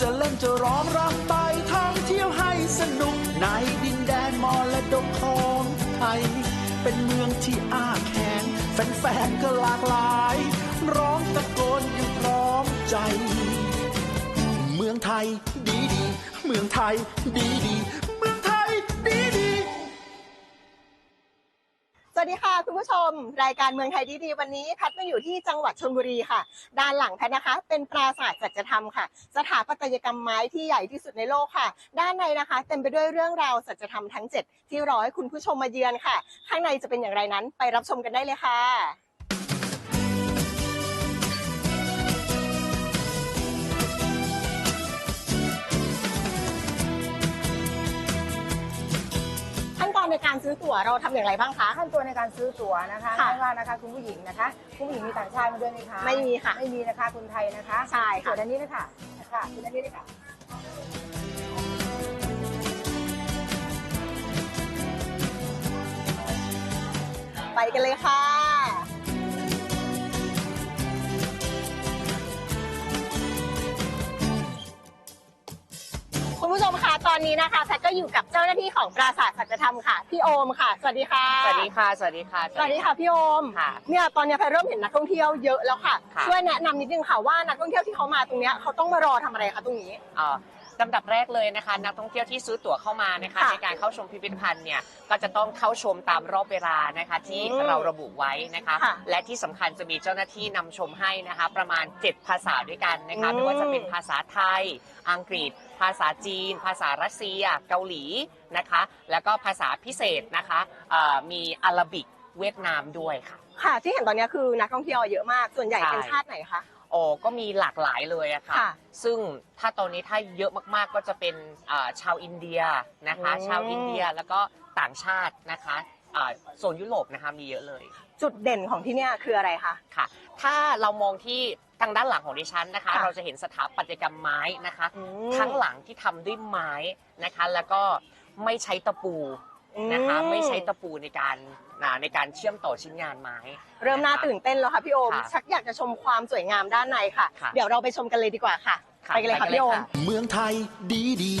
จะเล่นจะร้องรำไปท่องเที่ยวให้สนุกในดินแดนมรดกของไทย เป็นเมืองที่อ้าแขนแฟนๆก็หลากหลาย ร้องตะโกนอยังพร้อมใจ เมืองไทยดีดี เมืองไทยดีดี สวัสดีค่ะคุณผู้ชม รายการเมืองไทยดีๆวันนี้แพทย์มาอยู่ที่จังหวัดชลบุรีค่ะ ด้านหลังแพทย์นะคะ เป็นปราสาทจัจธรรมค่ะ สถาปัตยกรรมไม้ที่ใหญ่ที่สุดในโลกค่ะ ด้านในนะคะ เต็มไปด้วยเรื่องราวสัจธรรมทั้ง 7 ที่รอให้คุณผู้ชมมาเยือนค่ะ ข้างในจะเป็นอย่างไรนั้นไปรับชมกันได้เลยค่ะ ในการซื้อตั๋วเราทำอย่างไรบ้างคะ ขั้นตอนในการซื้อตั๋วนะคะค่ะไม่ว่านะคะคุณผู้หญิงนะคะ คุณผู้หญิงมีต่างชาติมาด้วยไหมคะไม่มีค่ะไม่มีนะคะคนไทยนะคะใช่ค่ะ ส่วนอันนี้นะคะค่ะส่วนอันนี้เลยค่ะไปกันเลยค่ะ อนนี้นะคะแพทย์ก็อยู่กับเจ้าหน้าที่ของปราสาทสัจธรรมค่ะพี่โอมค่ะ สวัสดีค่ะ สวัสดีค่ะ สวัสดีค่ะ สวัสดีค่ะพี่โอมค่ะ เนี่ยตอนนี้แพทย์เริ่มเห็นนักท่องเที่ยวเยอะแล้วค่ะ ค่ะ ช่วยแนะนำนิดนึงค่ะว่านักท่องเที่ยวที่เขามาตรงเนี้ยเขาต้องมารอทำอะไรคะตรงนี้ เอ่อลำดับแรกเลยนะคะ นักท่องเที่ยวที่ซื้อตั๋วเข้ามานะคะ ค่ะในการเข้าชมพิพิธภัณฑ์เนี่ยก็จะต้องเข้าชมตามรอบเวลานะคะที่อืมเราระบุไว้นะคะ ค่ะและที่สำคัญจะมีเจ้าหน้าที่นำชมให้นะคะ ประมาณ 7 ภาษาด้วยกันนะคะอืม ไม่ว่าจะเป็นภาษาไทย อังกฤษ ภาษาจีน ภาษารัสเซีย เกาหลีนะคะ แล้วก็ภาษาพิเศษนะคะเอ่อมีอาราบิกเวียดนามด้วยค่ะ ค่ะ ที่เห็นตอนนี้คือนักท่องเที่ยวเยอะมาก ส่วนใหญ่ใช่เป็นชาติไหนคะโอ้ก็มีหลากหลายเลยอะค่ะค่ะซึ่งถ้าตอนนี้ถ้าเยอะมากๆก็จะเป็นอ่าชาวอินเดียนะคะอืมชาวอินเดียแล้วก็ต่างชาตินะคะอ่าโซนยุโรปนะคะมีเยอะเลย จุดเด่นของที่เนี่ยคืออะไรคะ ค่ะ ถ้าเรามองที่ทางด้านหลังของดิฉันนะคะ ค่ะเราจะเห็นสถาปัตยกรรมไม้นะคะ อืม ทั้งหลังที่ทำด้วยไม้นะคะ แล้วก็ไม่ใช้ตะปูนะคะอืไม่ใช้ตะปูในการอ่าในการเชื่อมต่อชิ้นงานไม้ เริ่มน่าตื่นเต้นแล้วค่ะพี่โอม ค่ะชักอยากจะชมความสวยงามด้านในค่ะ ค่ะ เดี๋ยวเราไปชมกันเลยดีกว่าค่ะค่ะไปกันเลยค่ะพี่โอม เมืองไทยดีดี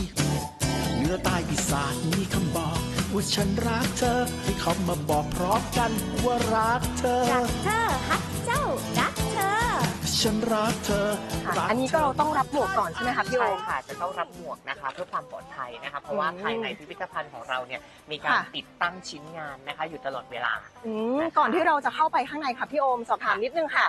เหนือใต้อีสานมีคำบอก ว่าฉันรักเธอ ให้เขามาบอกพร้อมกันว่ารักเธอ รักเธอฮักเจ้ารักเธอ ฉันรักเธอค่ะรักอันนี้ก็เราต้องรับหมวกก่อนใช่ไหมคะพี่โอ ใช่มค่ะจะต้องรับหมวกนะคะเพื่อความปลอดภัยนะคะเพราะว่าอืมภายในพิพิธภัณฑ์ของเราเนี่ยมีการค่ะ ติดตั้งชิ้นงานนะคะ อยู่ตลอดเวลา อืมนะคะก่อนที่เราจะเข้าไปข้างในค่ะพี่โอมสอบถามนิดนึงค่ะ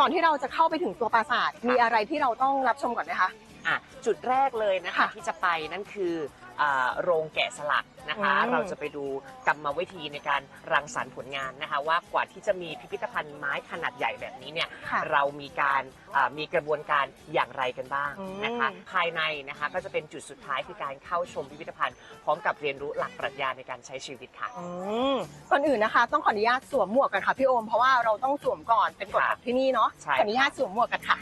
ก่อนที่เราจะเข้าไปถึงตัวปราสาทมีอะไรที่เราต้องรับชมก่อนไหมคะ อะจุดแรกเลยนะคะค่ะที่จะไปนั่นคือ อ่าโรงแกะสลักนะคะ อืม เราจะไปดูกรรมวิธีในการรังสรรค์ผลงานนะคะ ว่ากว่าที่จะมีพิพิธภัณฑ์ไม้ขนาดใหญ่แบบนี้เนี่ย ค่ะ เรามีการอ่ามีกระบวนการอย่างไรกันบ้างอืม นะคะ ภายในนะคะก็จะเป็นจุดสุดท้ายคือการเข้าชมพิพิธภัณฑ์ พร้อมกับเรียนรู้หลักปรัชญาในการใช้ชีวิตค่ะ อืมก่อนอื่นนะคะ ต้องขออนุญาตสวมหมวกกันค่ะพี่โอมเพราะว่าเราต้องสวมก่อนเป็นกฎค่ะของที่นี่เนาะใช่ ขออนุญาตสวมหมวกกันค่ะ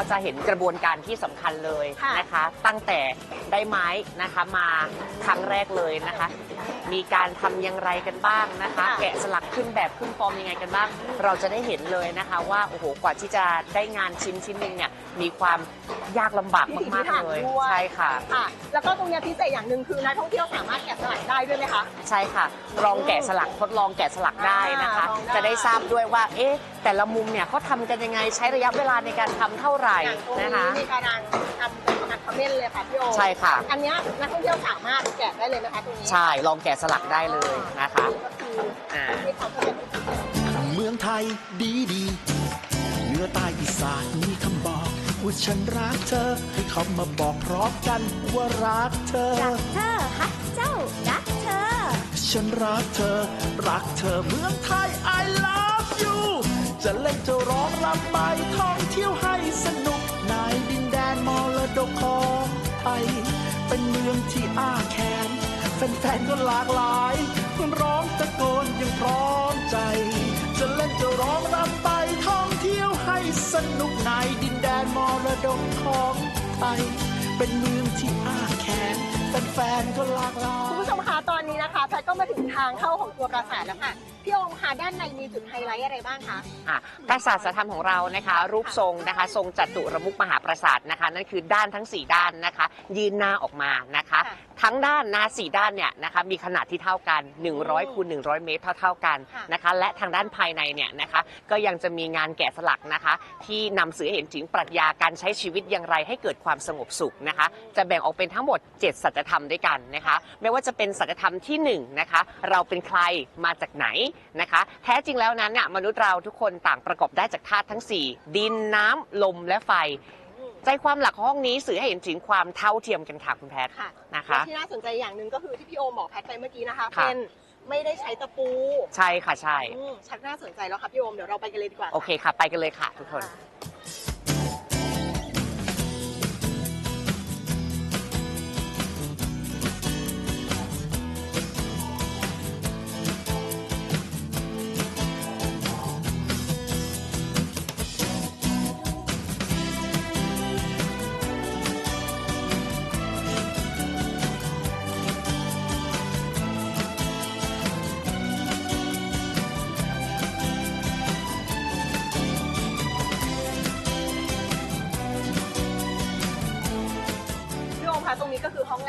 เราจะเห็นกระบวนการที่สำคัญเลยค่ะ นะคะ ตั้งแต่ได้ไม้นะคะมาครั้งแรกเลยนะคะมีการทำอย่างไรกันบ้างนะคะแกะสลักขึ้นแบบขึ้นฟอร์มยังไงกันบ้าง เราจะได้เห็นเลยนะคะ ว่าโอ้โหกว่าที่จะได้งานชิ้นชิ้นหนึ่งเนี่ยมีความยากลำบากมากๆเลยใช่ค่ะ ค่ะ แล้วก็ตรงเนี้ยพิเศษอย่างหนึ่งคือนักท่องเที่ยวสามารถแกะสลักได้ด้วยไหมคะ ใช่ค่ะลองแกะสลักทดลองแกะสลักได้นะคะ อ่าลองได้จะได้ทราบด้วยว่า เอ๊ะ แต่ละมุมเนี่ยเขาทำกันยังไงใช้ระยะเวลาในการทำเท่าไหร่อย่างตรงนะคะนี้มีการทำเป็นการคอม เมนต์เลยค่ะพี่โอมใช่ค่ะ อันเนี้ยนักท่องเที่ยวสามารถแกะได้เลยไหมคะตรงนี้ใช่ ลองแกะสลักได้เลยนะคะก็คืออ่ามีความเข้าใจเมืองไทยดีดีเหนือใต้อีสานมีคำบอกว่าฉันรักเธอ ให้เขามาบอกพร้อมกันว่ารักเธอ รักเธอฮักเจ้ารักเธอ ฉันรักเธอ รักเธอเมืองไทย I love you จะเล่นจะร้องรำไปท่องเที่ยวให้สนุกในดินแดนมรดกของไท ย เป็นเมืองที่อ้าแขนแฟนๆก็หลากหลายร้องตะโกนยังพร้อมใจ จะเล่นจะร้องรำไปท่องเที่ยวให้สนุกในดินแดนมรดกของไทยเป็นเมืองที่อ้าแขนแฟนๆก็หลากหลายคุณผู้ชมคะ ตอนนี้นะคะแพทก็มาถึงทางเข้าของตัวปราสาทแล้วค่ะ พี่โอมคะด้านในมีจุดไฮไลท์อะไรบ้างคะอะปราสาทสถรรมของเรานะคะ รูปทรงนะคะ ทรงจัตุรมุกมหาปราสาทนะคะ นั่นคือด้านทั้ง 4 ด้านนะคะ ยืนหน้าออกมานะคะ ค่ะทั้งด้านหน้า4ด้านเนี่ยนะคะมีขนาดที่เท่ากัน 100คูณ100 เมตรเท่าๆกันค่ะ นะคะและทางด้านภายในเนี่ยนะคะก็ยังจะมีงานแกะสลักนะคะ ที่นำสื่อให้เห็นถึงปรัชญาการใช้ชีวิตอย่างไรให้เกิดความสงบสุขนะคะ จะแบ่งออกเป็นทั้งหมด 7 สัจธรรมด้วยกันนะคะ ไม่ว่าจะเป็นสัจธรรมที่หนึ่งนะคะ เราเป็นใครมาจากไหนนะคะ แท้จริงแล้วนั้นน่ะมนุษย์เราทุกคนต่างประกอบได้จากธาตุทั้ง 4 ดินน้ำลมและไฟใจความหลักของห้องนี้สื่อให้เห็นถึงความเท่าเทียมกันค่ะคุณแพทย์ค่ะนะคะและที่น่าสนใจอย่างหนึ่งก็คือที่พี่โอมบอกแพทไปเมื่อกี้นะคะค่ะเป็นไม่ได้ใช้ตะปู ใช่ค่ะใช่อืมชักน่าสนใจแล้วค่ะพี่โอมเดี๋ยวเราไปกันเลยดีกว่า โอเคค่ะ ไปกันเลยค่ะทุกคน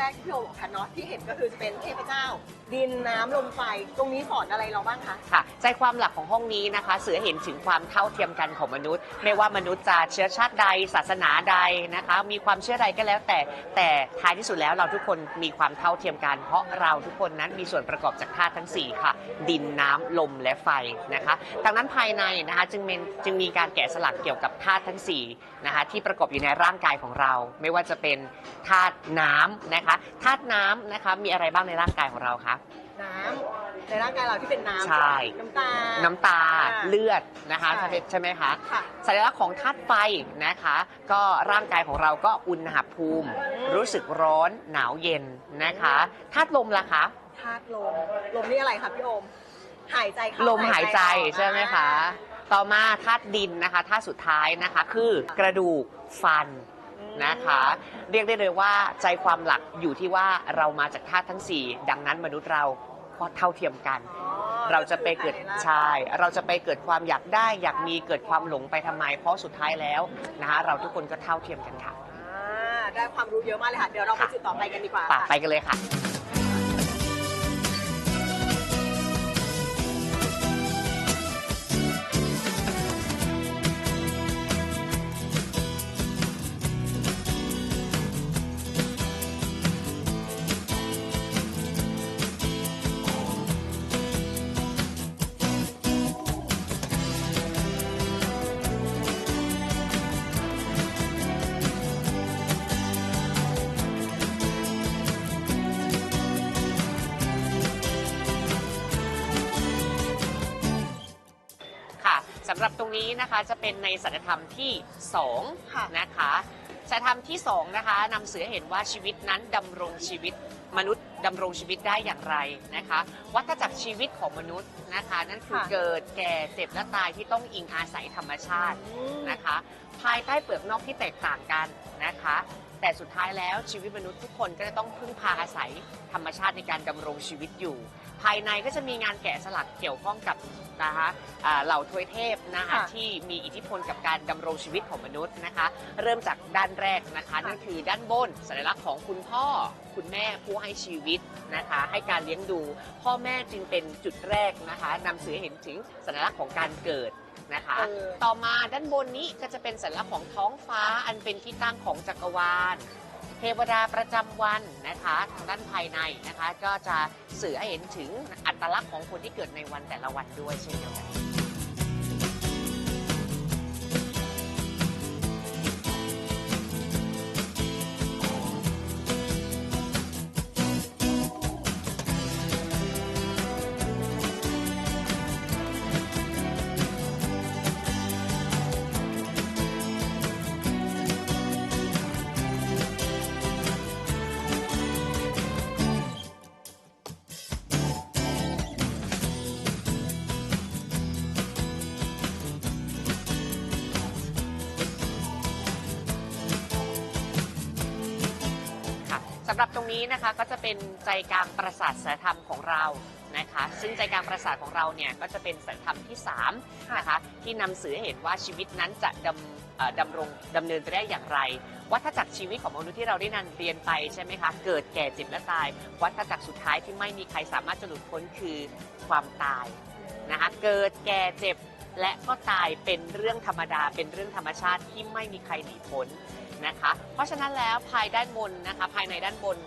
แรกที่พี่โอมบอกค่ะเนาะที่เห็นก็คือจะเป็นเทพเจ้า ดินน้ำลมไฟตรงนี้สอนอะไรเราบ้างคะ ค่ะใจความหลักของห้องนี้นะคะสื่อให้เห็นถึงความเท่าเทียมกันของมนุษย์ ไม่ว่ามนุษย์จะเชื้อชาติใด ศาสนาใดนะคะ มีความเชื่อใดก็แล้วแต่แต่ท้ายที่สุดแล้วเราทุกคนมีความเท่าเทียมกัน เพราะเราทุกคนนั้นมีส่วนประกอบจากธาตุทั้ง 4 ค่ะ ดินน้ำลมและไฟนะคะดังนั้นภายในนะคะจึงเป็นจึงมีการแกะสลักเกี่ยวกับธาตุทั้ง4นะคะที่ประกอบอยู่ในร่างกายของเรา ไม่ว่าจะเป็นธาตุน้ำนะคะธาตุน้ำนะคะมีอะไรบ้างในร่างกายของเราคะ น้ำในร่างกายเราที่เป็นน้ำใช่ น้ำตาน้ำตาอ่าเลือดนะคะใช่ ใช่ไหมคะ ค่ะ สัญลักษณ์ของธาตุไฟนะคะ ก็ร่างกายของเราก็อุณหภูมิ รู้สึกร้อนหนาวเย็นนะคะธาตุลมล่ะคะ ธาตุลม ลมนี่อะไรคะพี่โอม หายใจเข้าลมหายใจออกใช่ไหมคะ ต่อมาธาตุดินนะคะธาตุสุดท้ายนะคะคือกระดูกฟันอืม นะคะ เรียกได้เลยว่าใจความหลักอยู่ที่ว่าเรามาจากธาตุทั้ง 4 ดังนั้นมนุษย์เราก็เท่าเทียมกันอ๋อเราจะไปเกิดคือภายในร่างใช่เราจะไปเกิดความอยากได้ อยากมีเกิดความหลงไปทำไม เพราะสุดท้ายแล้วนะคะเราทุกคนก็เท่าเทียมกันค่ะ อ่าได้ความรู้เยอะมากเลยค่ะ เดี๋ยวเราไปค่ะจุดต่อไปกันดีกว่าป่ะค่ะ ไปกันเลยค่ะำหรับตรงนี้นะคะจะเป็นในสัจธรรมที่ค่ะ2นะคะสัจธรรมที่2นะคะนำเสือเห็นว่าชีวิตนั้นดำรงชีวิตมนุษย์ดำรงชีวิตได้อย่างไรนะคะ วัฏจักรชีวิตของมนุษย์นะคะ นั่นคือค่ะ เกิดแก่เจ็บและตายที่ต้องอิงอาศัยธรรมชาติอืมนะคะ ภายใต้เปลือกนอกที่แตกต่างกันนะคะ แต่สุดท้ายแล้วชีวิตมนุษย์ทุกคนก็จะต้องพึ่งพาอาศัยธรรมชาติในการดำรงชีวิตอยู่ ภายในก็จะมีงานแกะสลักเกี่ยวข้องกับนะคะอ่าเหล่าทวยเทพนะคะค่ะที่มีอิทธิพลกับการดำรงชีวิตของมนุษย์นะคะ เริ่มจากด้านแรกนะคะนั่นคือด้านบนสัญลักษณ์ของคุณพ่อ คุณแม่ผู้ให้ชีวิตนะคะ ให้การเลี้ยงดู พ่อแม่จึงเป็นจุดแรกนะคะนำสื่อให้เห็นถึงสัญลักษณ์ของการเกิดนะคะ เออ ต่อมาด้านบนนี้ก็จะเป็นสัญลักษณ์ของท้องฟ้าอันเป็นที่ตั้งของจักรวาล เทวดาประจำวันนะคะทางด้านภายในนะคะ ก็จะสื่อให้เห็นถึงอัตลักษณ์ของคนที่เกิดในวันแต่ละวันด้วยเช่นเดียวกัน หรับตรงนี้นะคะก็จะเป็นใจกลางประสาทสารธรรมของเรานะคะ ซึ่งใจกลางประสาทของเราเนี่ยก็จะเป็นสารธรรมที่3นะคะที่นำสื่อให้เห็นว่าชีวิตนั้นจะดำเอ่อดำรงดำเนินไปได้อย่างไร วัฏจักรชีวิตของมนุษย์ที่เราได้นันเรียนไปใช่ไหมคะเกิดแก่เจ็บและตาย วัฏจักรสุดท้ายที่ไม่มีใครสามารถจะหลุดพ้นคือความตายนะคะเกิดแก่เจ็บและก็ตายเป็นเรื่องธรรมดาเป็นเรื่องธรรมชาติที่ไม่มีใครหนีพ้น นะคะ เพราะฉะนั้นแล้วภายด้านบนนะคะภายในด้านบน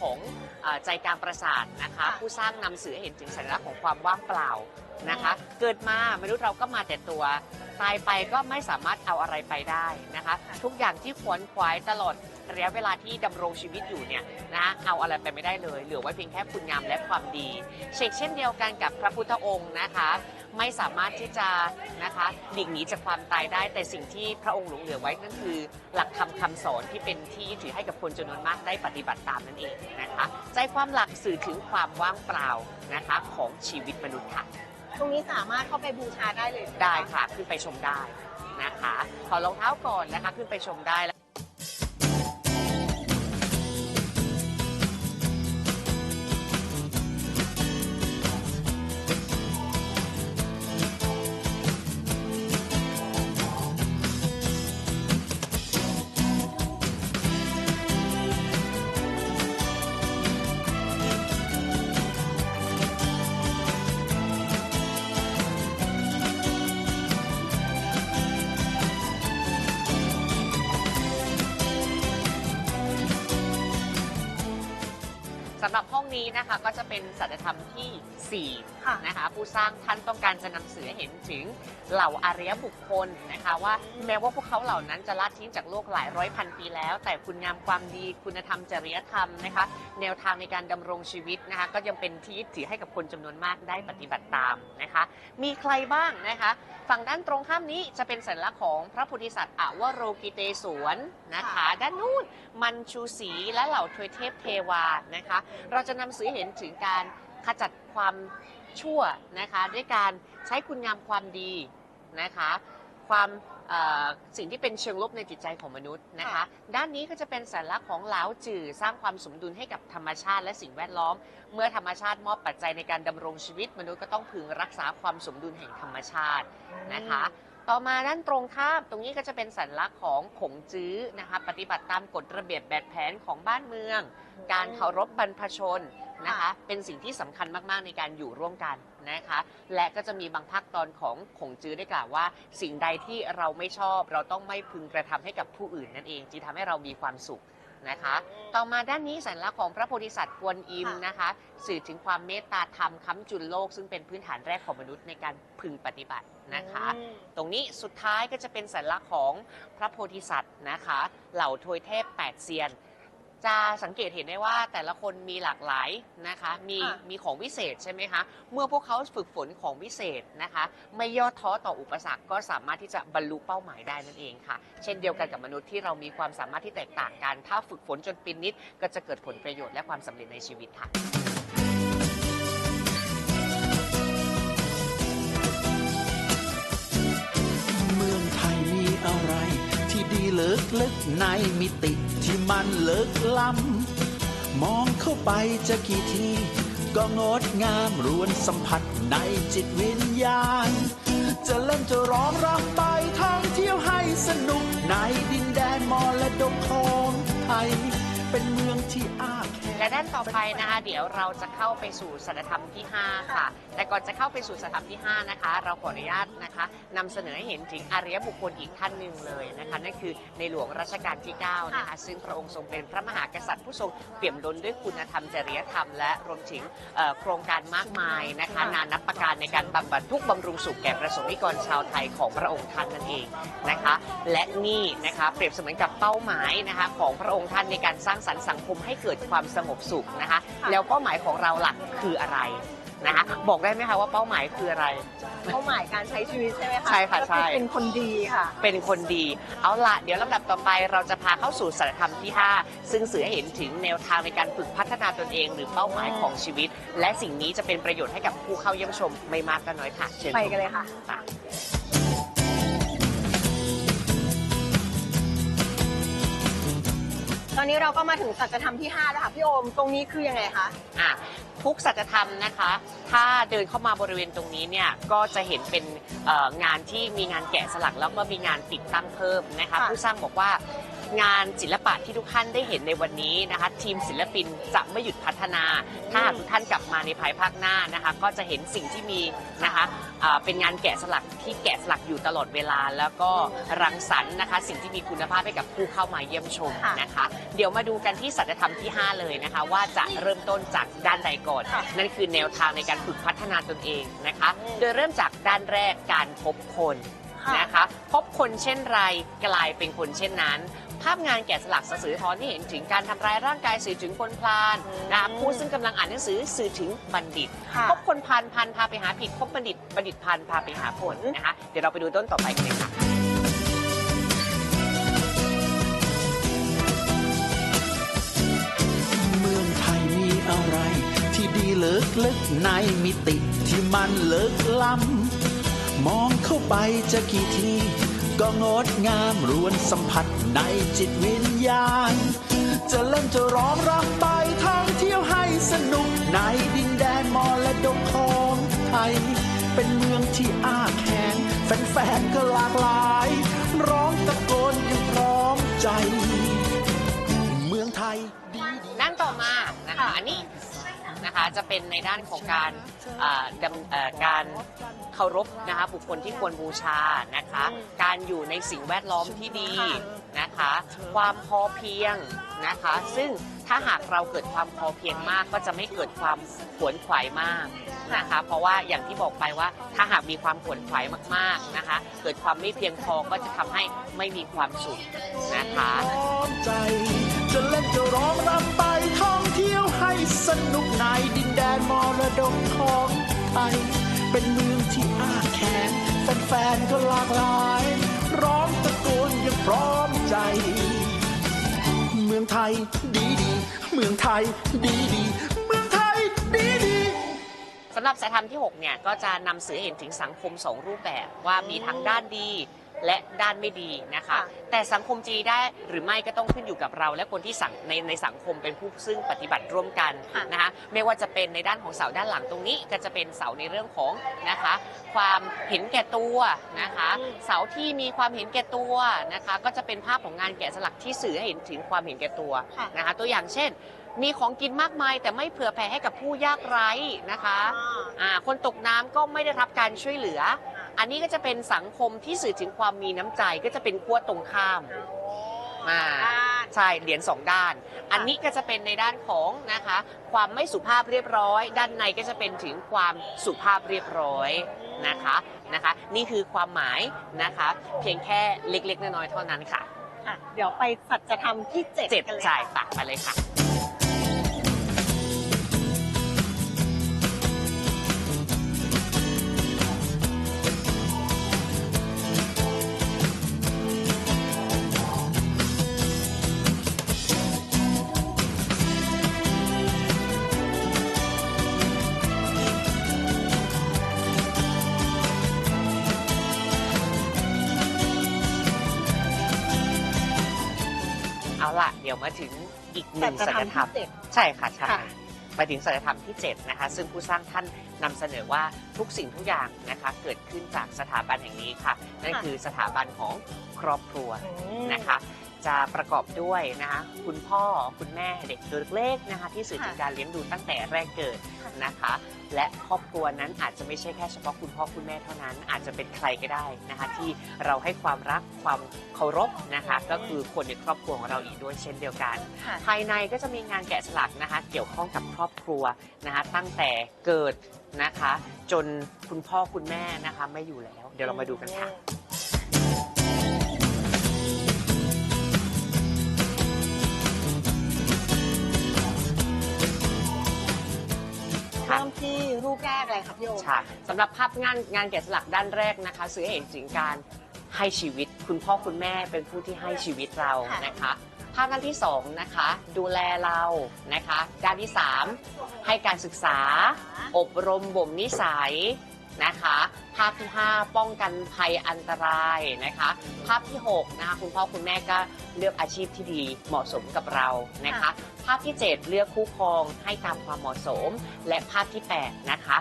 ของเอ่อใจกลางประสาทนะคะผู้สร้างนำสื่อให้เห็นถึงสัญลักษณ์ของความว่างเปล่านะคะ เกิดมามนุษย์เราก็มาแต่ตัว ตายไปก็ไม่สามารถเอาอะไรไปได้นะคะ ทุกอย่างที่ขวนขวายตลอด ระยะเวลาที่ดำรงชีวิตอยู่เนี่ยนะเอาอะไรไปไม่ได้เลย เหลือไว้เพียงแค่คุณงามและความดีเชกเช่นเดียวกันกับพระพุทธองค์นะคะไม่สามารถที่จะนะคะหลีกหนีจากความตายได้ แต่สิ่งที่พระองค์หลงเหลือไว้นั่นคือ หลักธรรมคำสอนที่เป็นที่ยึดถือให้กับคนจำนวนมากได้ปฏิบัติตามนั่นเองนะคะใจความหลักสื่อถึงความว่างเปล่านะคะของชีวิตมนุษย์ค่ะ ตรงนี้สามารถเข้าไปบูชาได้เลยใช่หมได้ค่ะขึ้นไปชมได้นะคะถอดรองเท้าก่อนนะคะขึ้นไปชมได้แล้ว นี้นะคะก็จะเป็นสัจธรรมที่ ค่ะ4นะคะผู้สร้างท่านต้องการจะนำสื่อให้เห็นถึงเหล่าอารยบุคคลนะคะว่าแม้ว่าพวกเขาเหล่านั้นจะละทิ้งจากโลกหลายร้อยพันปีแล้ว แต่คุณงามความดีคุณธรรมจริยธรรมนะคะแนวทางในการดำรงชีวิตนะคะก็ยังเป็นที่ยึดถือให้กับคนจำนวนมากได้ปฏิบัติตามนะคะ มีใครบ้างนะคะ ฝั่งด้านตรงข้ามนี้จะเป็นสัญลักษณ์ของพระโพธิสัตว์อวโรกิเตศวรนะคะ ด้านนู้นมันชูศรีและเหล่าทวยเทพเทวานะคะ เราจะนำสื่อให้เห็นถึงการขจัด ความชั่วนะคะ ด้วยการใช้คุณงามความดีนะคะ ความสิ่งที่เป็นเชิงลบในจิตใจของมนุษย์นะคะ ด้านนี้ก็จะเป็นสัญลักษณ์ของเหลาจือสร้างความสมดุลให้กับธรรมชาติและสิ่งแวดล้อม เมื่อธรรมชาติมอบปัจจัยในการดำรงชีวิต มนุษย์ก็ต้องพึงรักษาความสมดุลแห่งธรรมชาตินะคะ ต่อมาด้านตรงข้ามตรงนี้ก็จะเป็นสัญลักษณ์ของขงจื้อนะคะปฏิบัติตามกฎระเบียบแบบแผนของบ้านเมือง การเคารพบรรพชนนะคะเป็นสิ่งที่สำคัญมากๆในการอยู่ร่วมกันนะคะและก็จะมีบางภาคตอนของขงจื้อได้กล่าวว่า สิ่งใดที่เราไม่ชอบเราต้องไม่พึงกระทำให้กับผู้อื่นนั่นเองที่ทำให้เรามีความสุข นะคะ ต่อมาด้านนี้สัญลักษณ์ของพระโพธิสัตว์กวนอิมค่ะนะคะ สื่อถึงความเมตตาธรรมค้ำจุนโลก ซึ่งเป็นพื้นฐานแรกของมนุษย์ในการพึงปฏิบัตินะคะอืมตรงนี้สุดท้ายก็จะเป็นสัญลักษณ์ของพระโพธิสัตว์นะคะ เหล่าทวยเทพแปดเซียน จะสังเกตเห็นได้ว่าแต่ละคนมีหลากหลายนะคะ มีค่ะมีของวิเศษใช่ไหมคะ เมื่อพวกเขาฝึกฝนของวิเศษนะคะ ไม่ย่อท้อต่ออุปสรรคก็สามารถที่จะบรรลุเป้าหมายได้นั่นเองค่ะ เช่นเดียวกันกับมนุษย์ที่เรามีความสามารถที่แตกต่างกัน ถ้าฝึกฝนจนเป็นนิดก็จะเกิดผลประโยชน์และความสำเร็จในชีวิตค่ะ ลิกลึกในมิติที่มันเลิกล้ำมองเข้าไปจะกี่ที ก็งดงามรวนสัมผัสในจิตวิญญาณ จะเล่นจะร้องรำไปท่องเที่ยวให้สนุกในดินแดนมอและดกของไทย เป็นเมืองที่อาแข และด้านต่อไปนะคะเดี๋ยวเราจะเข้าไปสู่สัจธรรมที่ 5 ค่ะ แต่ก่อนจะเข้าไปสู่สัจธรรมที่ 5 นะคะ เราขออนุญาตนะคะนำเสนอให้เห็นถึงอารยบุคคลอีกท่านหนึ่งเลยนะคะนั่นคือในหลวงรัชกาลที่ 9 นะคะ ซึ่งพระองค์ทรงเป็นพระมหากษัตริย์ผู้ทรงเปี่ยมล้นด้วยคุณธรรมจริยธรรม และรวมถึงโครงการมากมายนะคะ นานับประการในการบำบัดทุกบำรุงสุขแก่ประสงค์นิกรชาวไทยของพระองค์ท่านนั่นเองนะคะ และนี่นะคะเปรียบเสมือนกับเป้าหมายนะคะของพระองค์ท่านในการสร้างสรรค์สังคมให้เกิดความสงบสุขนะคะค่ะแล้วเป้าหมายของเราหลักคืออะไรนะคะบอกได้ไหมคะว่าเป้าหมายคืออะไร เป้าหมายการใช้ชีวิตใช่ไหมคะใช่ค่ะใช่ก็อเป็นคนดีค่ะ เป็นคนดีเอาละเดี๋ยวลำดับต่อไปเราจะพาเข้าสู่สัจธรรมที่ 5 ซึ่งสื่อให้เห็นถึงแนวทางในการฝึกพัฒนาตนเอง หรือเป้าหมายของชีวิต และสิ่งนี้จะเป็นประโยชน์ให้กับผู้เข้าเยี่ยมชมไม่มากก็น้อยค่ะเชิญไปชมกันเลยค่ะ ตอนนี้เราก็มาถึงสัจธรรมที่ 5 แล้วค่ะพี่โอม ตรงนี้คือยังไงคะ อะทุกสัจธรรมนะคะ ถ้าเดินเข้ามาบริเวณตรงนี้เนี่ยก็จะเห็นเป็นเอ่องานที่มีงานแกะสลักแล้วก็มีงานติดตั้งเพิ่มนะคะ ค่ะ ผู้สร้างบอกว่า งานศิลปะที่ทุกท่านได้เห็นในวันนี้นะคะ ทีมศิลปินจะไม่หยุดพัฒนา ถ้าหากทุกท่านกลับมาในภายภาคหน้านะคะ ก็จะเห็นสิ่งที่มีนะคะอ่าเป็นงานแกะสลักที่แกะสลักอยู่ตลอดเวลา แล้วก็รังสรรค์นะคะ สิ่งที่มีคุณภาพให้กับผู้เข้ามาเยี่ยมชมค่ะนะคะ เดี๋ยวมาดูกันที่สัจธรรมที่ 5 เลยนะคะ ว่าจะเริ่มต้นจากด้านใดก่อนค่ะนั่นคือแนวทางในการฝึกพัฒนาตนเองนะคะอืมโดยเริ่มจากด้านแรกการพบคนค่ะนะคะพบคนเช่นไรกลายเป็นคนเช่นนั้น ภาพงานแกะสลักสื่อท้อนที่เห็นถึงการทำร้ายร่างกายสื่อถึงคนพลานนะคะผู้ซึ่งกำลังอ่านหนังสือสื่อถึงบัณฑิตค่ะพบคนพันพันพาไปหาผิดพบบัณฑิตบัณฑิตพันพาไปหาผลนะคะเดี๋ยวเราไปดูต้นต่อไปกันเลยค่ะเมืองไทยมีอะไรที่ดีเลิกลึกในมิติที่มันเลิกล้ำมองเข้าไปจะกี่ที ก็งดงามรวนสัมผัสในจิตวิญญาณ จะเล่นจะร้องรำไปท่องเที่ยวให้สนุกในดินแดนมรดกของไทย เป็นเมืองที่อ้าแขนแฟนๆก็หลากหลาย ร้องตะโกนอย่างพร้อมใจ เมืองไทยดีดีด้านต่อมานะคะอันนี้ นะคะจะเป็นในด้านของการอ่าดำเอ่อการเคารพนะคะบุคคลที่ควรบูชานะคะ การอยู่ในสิ่งแวดล้อมที่ดีนะคะ ความพอเพียงนะคะ ซึ่งถ้าหากเราเกิดความพอเพียงมากก็จะไม่เกิดความขวนขวายมากนะคะเพราะว่าอย่างที่บอกไปว่าถ้าหากมีความขวนขวายมากๆนะคะ เกิดความไม่เพียงพอก็จะทำให้ไม่มีความสุขนะคะพร้อมใจจะเล่นจะร้องรำไปท่องเที่ยวให้ สนุกในดินแดนมรดกของไทยเป็นเมืองที่อาแขนแฟนๆก็หลากหลาย ร้องตะโกนอย่างพร้อมใจ เมืองไทยดีดี เมืองไทยดีดีเมืองไทยดีดีสำหรับสายธรรมที่ 6 เนี่ย ก็จะนำสื่อเห็นถึงสังคม2รูปแบบว่ามีทั้งด้านดี และด้านไม่ดีนะคะค่ะแต่สังคมจีได้หรือไม่ก็ต้องขึ้นอยู่กับเรา และคนที่สังในในสังคมเป็นผู้ซึ่งปฏิบัติร่วมกันนะคะไม่ว่าจะเป็นในด้านของเสาด้านหลังตรงนี้ ก็จะเป็นเสาในเรื่องของนะคะ ความเห็นแก่ตัวนะคะ เสาที่มีความเห็นแก่ตัวนะคะ ก็จะเป็นภาพของงานแกะสลักที่สื่อให้เห็นถึงความเห็นแก่ตัวค่ะนะคะตัวอย่างเช่นมีของกินมากมาย แต่ไม่เผื่อแผ่ให้กับผู้ยากไร้นะคะอ่าคนตกน้ำก็ไม่ได้รับการช่วยเหลือ อันนี้ก็จะเป็นสังคมที่สื่อถึงความมีน้ำใจก็จะเป็นขั้วตรงข้ามอ่าใช่เหรียญสองด้าน อันนี้ก็จะเป็นในด้านของนะคะ ความไม่สุภาพเรียบร้อย ด้านในก็จะเป็นถึงความสุภาพเรียบร้อยนะคะนะคะ นี่คือความหมายนะคะ เพียงแค่เล็กๆน้อยๆเท่านั้นค่ะ อะ เดี๋ยวไปสัจธรรมที่เจ็ดเจ็ดกันเลยใช่ค่ะตักไปเลยค่ะ ดี๋ยวมาถึงอีกหสันึ่งจสัธรรจมธรรที่มเจ็ดใช่ค่ะใช่ค่ะมาถึงสัจธรรมที่7นะคะซึ่งผู้สร้างท่านนำเสนอว่าทุกสิ่งทุกอย่างนะคะเกิดขึ้นจากสถาบันแห่งนี้ค่ะ นั่นค่ะคือสถาบันของครอบครัวอืมนะคะ จะประกอบด้วยนะคะคุณพ่อคุณแม่เด็กตัวเล็กๆนะคะที่สื่อถึงค่ะการเลี้ยงดูตั้งแต่แรกเกิดค่ะนะคะ และครอบครัวนั้นอาจจะไม่ใช่แค่เฉพาะคุณพ่อคุณแม่เท่านั้น อาจจะเป็นใครก็ได้นะคะที่เราให้ความรักความเคารพนะคะก็คือคนในครอบครัวของเราอีกด้วยเช่นเดียวกันค่ะภายในก็จะมีงานแกะสลักนะคะเกี่ยวข้องกับครอบครัวนะคะตั้งแต่เกิดนะคะ จนคุณพ่อคุณแม่นะคะไม่อยู่แล้ว เดี๋ยวเรามาดูกันค่ะ แรกเลยค่ะพี่โอใช่สำหรับภาพงานงานแกะสลักด้านแรกนะคะ สื่อให้เห็นถึงการให้ชีวิต คุณพ่อคุณแม่เป็นผู้ที่ให้ชีวิตเราค่ะ นะคะ ภาพด้านที่สองนะคะ ดูแลเรานะคะ ด้านที่สามให้การศึกษา อบรมบ่มนิสัย นะคะ ภาพที่ 5 ป้องกันภัยอันตรายนะคะ ภาพที่6นะคะคุณพ่อคุณแม่ก็เลือกอาชีพที่ดีเหมาะสมกับเรานะคะ ภาพที่ 7 เลือกคู่ครองให้ตามความเหมาะสม และภาพที่8นะคะ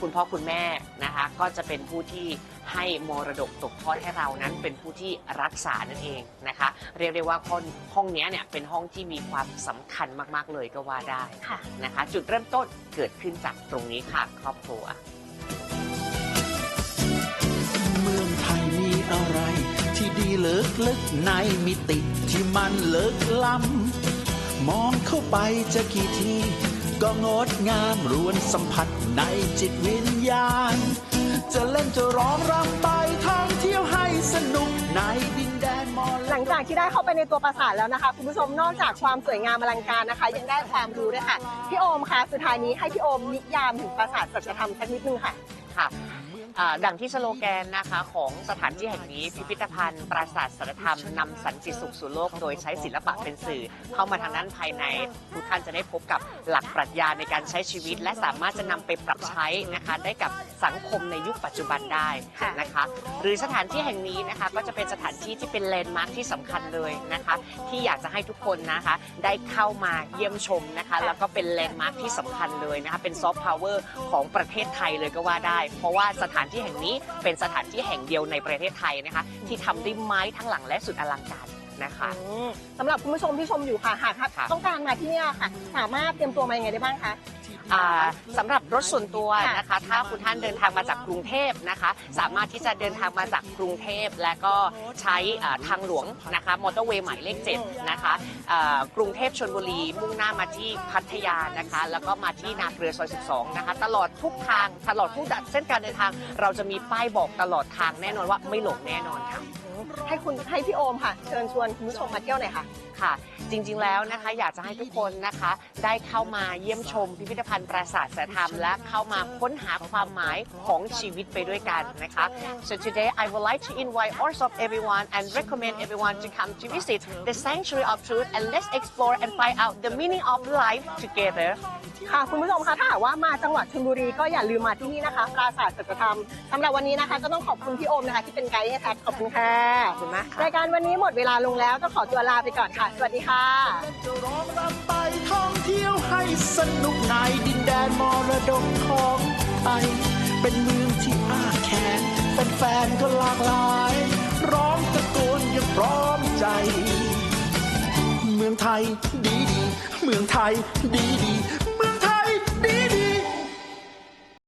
คุณพ่อคุณแม่นะคะก็จะเป็นผู้ที่ให้มรดกตกทอดให้เรานั้นเป็นผู้ที่รักษานั่นเองนะคะ เรียกได้ว่าห้องห้องเนี้ยเนี่ยเป็นห้องที่มีความสำคัญมากๆเลยก็ว่าได้ค่ะนะคะ จุดเริ่มต้นเกิดขึ้นจากตรงนี้ค่ะ ครอบครัว เมืองไทยมีอะไร ที่ดีเลิกลึกในมิติที่มันเลิกล้ำมองเข้าไปจะกี่ที ก็งดงามรวนสัมผัสในจิตวิญญาณ จะเล่นจะร้องรำไปท่องเที่ยว สนุกในดินแดนมอญหลังจากที่ได้เข้าไปในตัวปราสาทแล้วนะคะ คุณผู้ชมนอกจากความสวยงามอลังการนะคะ ยังได้ความรู้ด้วยค่ะ พี่โอมคะสุดท้ายนี้ให้พี่โอมนิยามถึงปราสาทสัจธรรมสักนิดนึงค่ะ ค่ะ อ่าดังที่สโลแกนนะคะของสถานที่แห่งนี้พิพิธภัณฑ์ปราสาทสารธรรมนำสันติสุขสู่โลก โดยใช้ศิลปะเป็นสื่อ เข้ามาทางด้านภายใน ทุกท่านจะได้พบกับหลักปรัชญาในการใช้ชีวิต และสามารถจะนำไปปรับใช้นะคะได้กับสังคมในยุคปัจจุบันได้นะคะ หรือสถานที่แห่งนี้นะคะก็จะเป็นสถานที่ที่เป็นแลนด์มาร์คที่สำคัญเลยนะคะ ที่อยากจะให้ทุกคนนะคะได้เข้ามาเยี่ยมชมนะคะ แล้วก็เป็นแลนด์มาร์คที่สำคัญเลยนะคะเป็นซอฟต์พาวเวอร์ของประเทศไทยเลยก็ว่าได้ เพราะว่าสถานที่แห่งนี้เป็นสถานที่แห่งเดียวในประเทศไทยนะคะ ที่ทำด้วยไม้ทั้งหลังและสุดอลังการนะคะ อืมสำหรับคุณผู้ชมที่ชมอยู่ค่ะหากครับ ต้องการมาที่เนี่ยค่ะ สามารถเตรียมตัวมายังไงได้บ้างคะ อ่าสำหรับรถส่วนตัวนะคะ ถ้าคุณท่านเดินทางมาจากกรุงเทพนะคะ สามารถที่จะเดินทางมาจากกรุงเทพ และก็ใช้อ่าทางหลวงนะคะมอเตอร์เวย์หมายเลข7นะคะอ่ากรุงเทพชนบุรีมุ่งหน้ามาที่พัทยานะคะ แล้วก็มาที่นาเกลือซอย 12 นะคะ ตลอดทุกทางตลอดทุกเส้นการเดินทาง เราจะมีป้ายบอกตลอดทางแน่นอนว่าไม่หลงแน่นอนค่ะให้คุณให้พี่โอมค่ะ เชิญชวนคุณผู้ชมมาเที่ยวหน่อยค่ะ ค่ะ จริงๆแล้วนะคะ อยากจะให้ทุกคนนะคะ ได้เข้ามาเยี่ยมชมพิพิธภัณฑ์ปราสาทสารธรรมและเข้ามาค้นหาความหมายของชีวิตไปด้วยกันนะคะ so today I would like to invite also everyone and recommend everyone to come to visit the Sanctuary of Truth and let's explore and find out the meaning of life together ค่ะคุณผู้ชมคะถ้าหากว่ามาจังหวัดชลบุรีก็อย่าลืมมาที่นี่นะคะปราสาทสัจธรรมสำหรับวันนี้นะคะก็ต้องขอบคุณพี่โอมนะคะที่เป็นไกด์ให้แท็กขอบคุณค่ะขอบคุณมากค่ะรายการวันนี้หมดเวลาลงแล้วต้องขอตัวลาไปก่อนค่ะ สวัสดีค่ะจะร้องรำไปท่องเที่ยวให้สนุกในดินแดนมรดกของไทยเป็นเมืองที่อ้าแขนแฟนๆก็หลากหลาย ร้องตะโกนอย่างพร้อมใจ เมืองไทยดีดี เมืองไทยดีดี